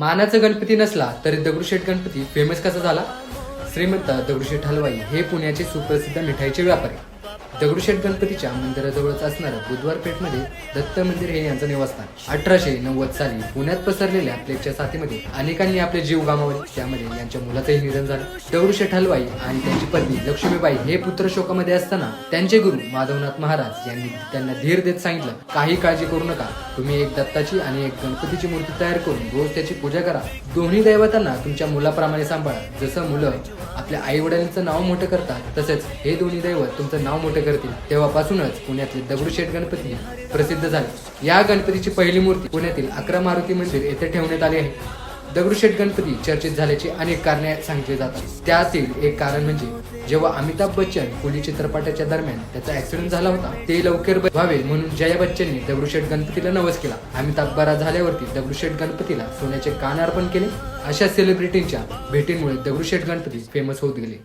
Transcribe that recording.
मानाचा गणपती नसला तरी दगडूशेठ गणपती फेमस कसा झाला? श्रीमंत दगडूशेठ हलवाई हे पुण्याचे सुप्रसिद्ध मिठाईचे व्यापारी. दगडूशेठ गणपतीच्या मंदिराजवळच असणारं बुधवार पेठमध्ये दत्त मंदिर हे यांचं निवासस्थान. अठराशे नव्वद साली पुण्यात पसरलेल्या प्लेगच्या साथीमध्ये अनेकांनी आपले जीव गमावले. त्यामध्ये यांच्या मुलाचंही निधन झालं. दगडूशेठ हलवाई आणि त्यांची पत्नी लक्ष्मीबाई हे पुत्र शोकामध्ये असताना त्यांचे गुरु माधवनाथ महाराज यांनी त्यांना धीर देत सांगितलं काही काळजी करू नका. तुम्ही एक दत्ताची आणि एक गणपतीची मूर्ती तयार करून रोज त्याची पूजा करा. दोन्ही दैवतांना तुमच्या मुलाप्रमाणे सांभाळा. जसं मुलं आपल्या आईवडिलांचं नाव मोठं करतात तसेच हे दोन्ही दैवत तुमचं नाव मोठं करतील. तेव्हापासूनच पुण्यातले दगडूशेठ गणपती प्रसिद्ध झाले. या गणपतीची पहिली मूर्ती पुण्यातील अकरा मारुती मंदिर येथे ठेवण्यात आली आहे. दगडूशेठ गणपती चर्चेत झाल्याची अनेक कारणे सांगितली जातात. त्यातील एक कारण म्हणजे जेव्हा अमिताभ बच्चन कुली चित्रपटाच्या दरम्यान त्याचा ऍक्सिडेंट झाला होता ते लवकर व्हावे म्हणून जया बच्चनने दगडूशेठ गणपतीला नवस केला. अमिताभ बरा झाल्यावरती दगडूशेठ गणपतीला सोन्याचे कान अर्पण केले. अशा सेलिब्रिटींच्या भेटींमुळे दगडूशेठ गणपती फेमस होत गेले